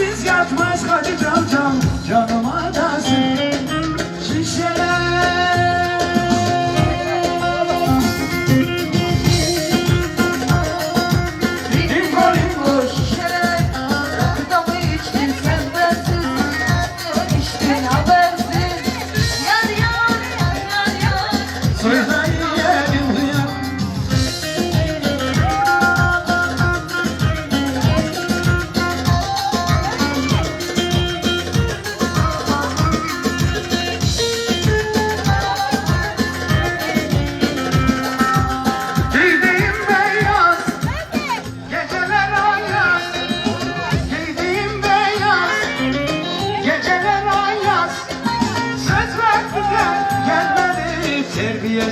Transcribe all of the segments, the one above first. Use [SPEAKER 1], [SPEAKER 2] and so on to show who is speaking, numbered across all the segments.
[SPEAKER 1] Sensiz yatmaz hadi can can Canıma dansın şişeler. Söyle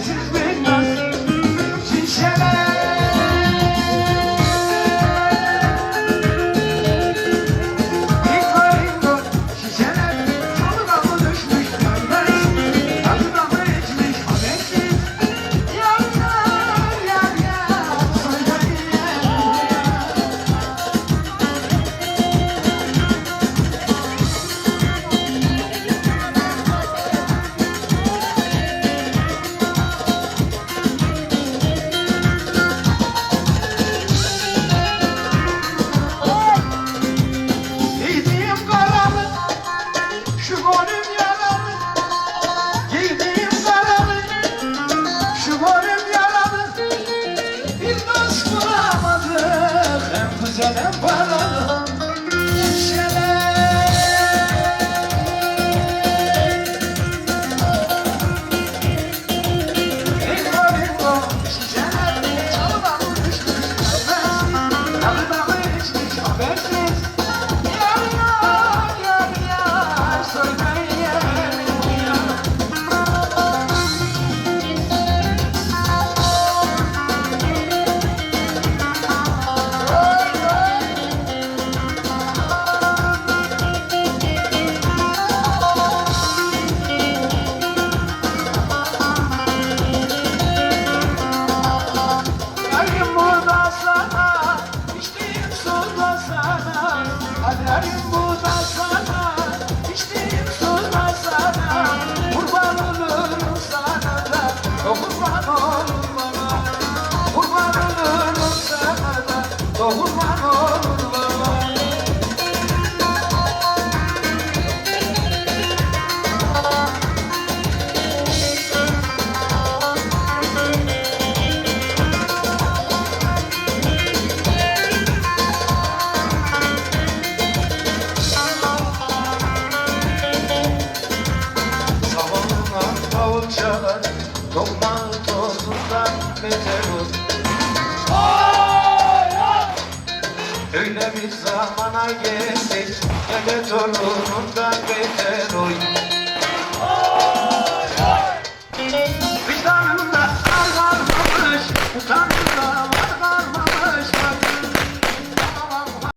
[SPEAKER 1] Christmas. Christmas. parçalar Toprağı tozundan beter olur. Öyle bir zamana geldik. Gele torunundan beter olur